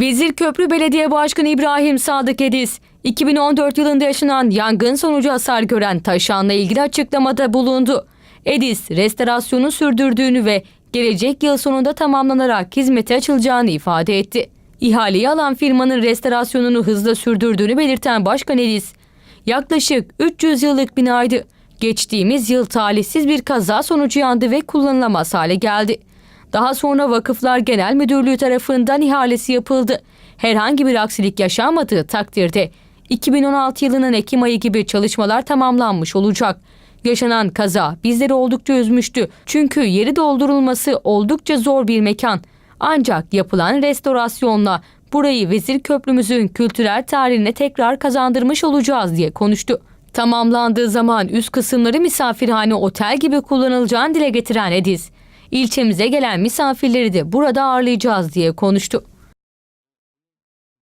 Vezir Köprü Belediye Başkanı İbrahim Sadık Ediz, 2014 yılında yaşanan yangın sonucu hasar gören taşanla ilgili açıklamada bulundu. Ediz, restorasyonu sürdürdüğünü ve gelecek yıl sonunda tamamlanarak hizmete açılacağını ifade etti. İhaleyi alan firmanın restorasyonunu hızla sürdürdüğünü belirten Başkan Ediz, yaklaşık 300 yıllık binaydı. Geçtiğimiz yıl talihsiz bir kaza sonucu yandı ve kullanılamaz hale geldi. Daha sonra Vakıflar Genel Müdürlüğü tarafından ihalesi yapıldı. Herhangi bir aksilik yaşanmadığı takdirde 2016 yılının Ekim ayı gibi çalışmalar tamamlanmış olacak. Yaşanan kaza bizleri oldukça üzmüştü. Çünkü yeri doldurulması oldukça zor bir mekan. Ancak yapılan restorasyonla burayı Vezir Köprümüzün kültürel tarihine tekrar kazandırmış olacağız diye konuştu. Tamamlandığı zaman üst kısımları misafirhane otel gibi kullanılacağını dile getiren Ediz, ilçemize gelen misafirleri de burada ağırlayacağız diye konuştu.